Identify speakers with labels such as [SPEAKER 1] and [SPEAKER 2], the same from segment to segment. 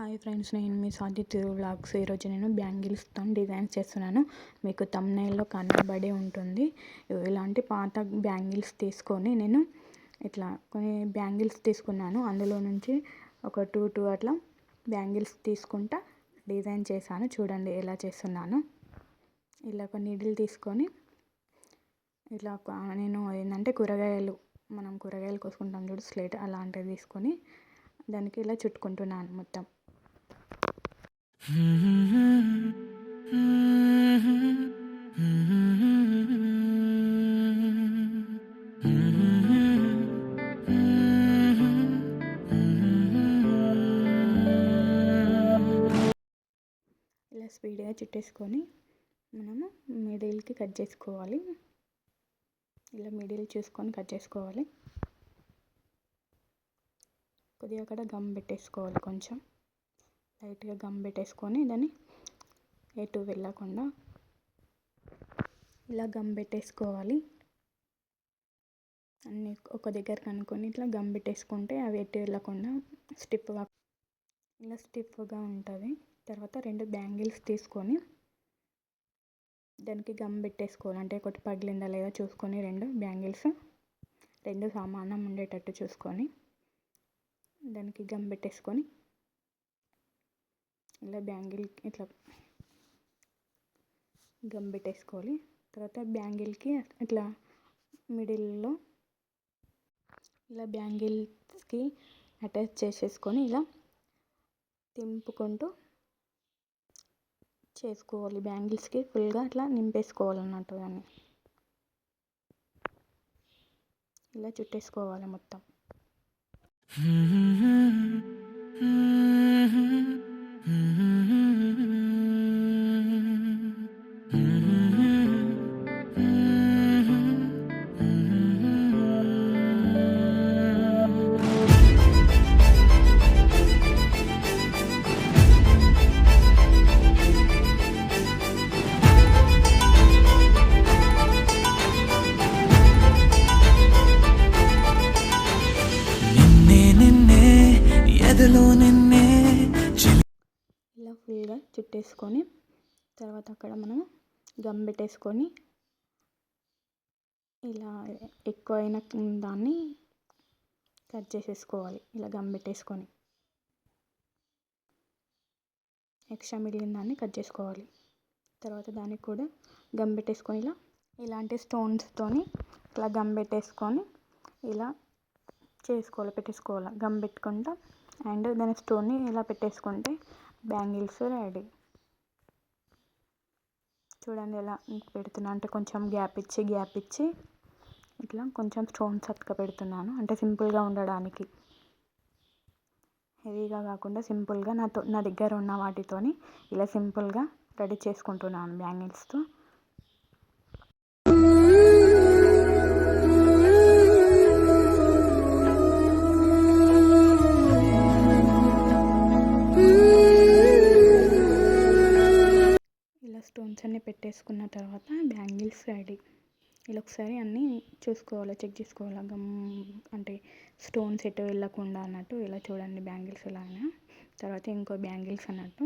[SPEAKER 1] Hi friends నేను మీ సాదిత్ vlogs. ఈరోజు నేను బ్యాంగిల్స్తో డిజైన్స్ చేస్తున్నాను. మీకు తమ్నైల్లో కనబడి ఉంటుంది. ఇలాంటి పాత బ్యాంగిల్స్ తీసుకొని నేను ఇట్లా కొన్ని బ్యాంగిల్స్ తీసుకున్నాను. అందులో నుంచి ఒక టూ టూ అట్లా బ్యాంగిల్స్ తీసుకుంటా డిజైన్ చేశాను. చూడండి ఎలా చేస్తున్నాను. ఇలా ఒక నీడిల్ తీసుకొని ఇట్లా నేను ఏంటంటే కూరగాయలు మనం కూరగాయలు కోసుకుంటాం చూడు స్లేట్ అలాంటివి తీసుకొని దానికి ఇలా చుట్టుకుంటున్నాను మొత్తం. ఇలా స్పీడ్గా చుట్టేసుకొని మనము మిడిల్కి కట్ చేసుకోవాలి. ఇలా మిడిల్ చూసుకొని కట్ చేసుకోవాలి. కొద్దిగా అక్కడ గమ్ పెట్టేసుకోవాలి కొంచెం. లైట్గా గమ్ పెట్టేసుకొని దాన్ని ఎటు వెళ్ళకుండా ఇలా గమ్ పెట్టేసుకోవాలి. అన్నీ ఒక దగ్గర కనుక్కొని ఇట్లా గమ్ పెట్టేసుకుంటే అవి ఎటు వెళ్ళకుండా స్టిప్గా ఇలా స్టిఫ్గా ఉంటుంది. తర్వాత రెండు బ్యాంగిల్స్ తీసుకొని దానికి గమ్ పెట్టేసుకోవాలి. అంటే ఒకటి పగిలిందా లేదా చూసుకొని రెండు బ్యాంగిల్స్ రెండు సమానం ఉండేటట్టు చూసుకొని దానికి గమ్ పెట్టేసుకొని ఇలా బ్యాంగిల్ ఇట్లా గమ్ పెట్టేసుకోవాలి. తర్వాత బ్యాంగిల్కి ఇట్లా మిడిల్లో ఇలా బ్యాంగిల్స్కి అటాచ్ చేసేసుకొని ఇలా తింపుకుంటూ చేసుకోవాలి. బ్యాంగిల్స్కి ఫుల్గా అట్లా నింపేసుకోవాలి అన్నట్టు దాన్ని. ఇలా చుట్టేసుకోవాలి మొత్తం. చుట్టేసుకొని తర్వాత అక్కడ మనం గమ్ పెట్టేసుకొని ఇలా ఎక్కువ అయిన దాన్ని కట్ చేసేసుకోవాలి ఇలా గమ్ పెట్టేసుకొని. ఎక్స్ట్రా మిగిలిన దాన్ని కట్ చేసుకోవాలి. తర్వాత దానికి కూడా గమ్ పెట్టేసుకొని ఇలా ఇలాంటి స్టోన్స్తోని ఇట్లా గమ్ పెట్టేసుకొని ఇలా చేసుకోవాలి పెట్టేసుకోవాలి గమ్ పెట్టుకుంటా. అండ్ దాని స్టోన్ని ఇలా పెట్టేసుకుంటే బ్యాంగిల్స్ రెడీ. చూడండి ఎలా పెడుతున్నా. అంటే కొంచెం గ్యాప్ ఇచ్చి గ్యాప్ ఇచ్చి ఇట్లా కొంచెం స్టోన్స్ అతక పెడుతున్నాను. అంటే సింపుల్గా ఉండడానికి. హెవీగా కాకుండా సింపుల్గా నాతో నా దగ్గర ఉన్న వాటితోని ఇలా సింపుల్గా రెడీ చేసుకుంటున్నాను బ్యాంగిల్స్తో. స్టోన్స్ అన్నీ పెట్టేసుకున్న తర్వాత బ్యాంగిల్స్ రెడీ. ఇలా ఒకసారి అన్నీ చూసుకోవాలి చెక్ చేసుకోవాలి? గమ్ అంటే స్టోన్స్ ఎటు వెళ్ళకుండా అన్నట్టు ఇలా చూడండి బ్యాంగిల్స్ ఇలాగా అయినా తర్వాత ఇంకో బ్యాంగిల్స్ అన్నట్టు.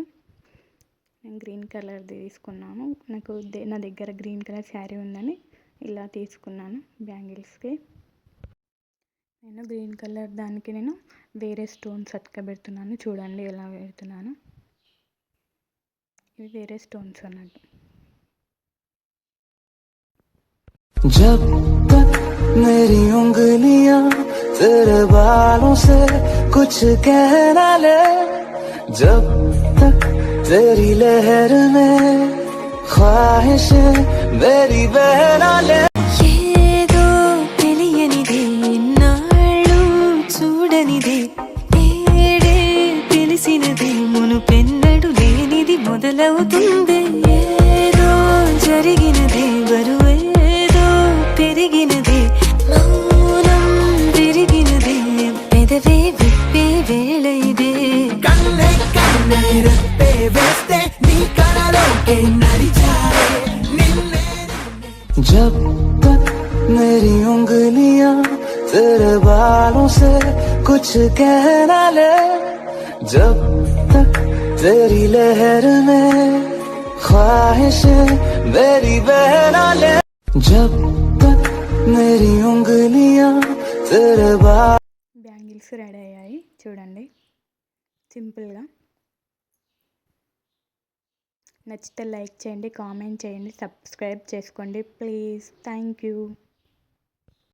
[SPEAKER 1] నేను గ్రీన్ కలర్ది తీసుకున్నాను నాకు దే- నా దగ్గర గ్రీన్ కలర్ శారీ ఉందని ఇలా తీసుకున్నాను బ్యాంగిల్స్కి. నేను గ్రీన్ కలర్ దానికి నేను వేరే స్టోన్స్ అతక పెడుతున్నాను. చూడండి ఎలా పెడుతున్నాను. ఇవి వేరే స్టోన్స్ అన్నట్టు
[SPEAKER 2] जब तक मेरी उंगलियां तेरे बालों से कुछ कह ना ले जब तक तेरी लहर में ख्वाहिशें मेरी बह ना ले కన్నే రెప్పే వేస్తే నీ కలలోకే నడిచారే నిన్నే जब तक मेरी उंगलियां तेरे बालों से कुछ कह ना ले जब तक तेरी लहर में ख्वाहिशें मेरी बहना ले जब तक मेरी उंगलियां तेरे बाल
[SPEAKER 1] బ్యాంగిల్స్ రెడీ అయ్యాయి చూడండి సింపుల్గా నచ్చితే లైక్ చేయండి కామెంట్ చేయండి సబ్స్క్రైబ్ చేసుకోండి. ప్లీజ్. Thank you.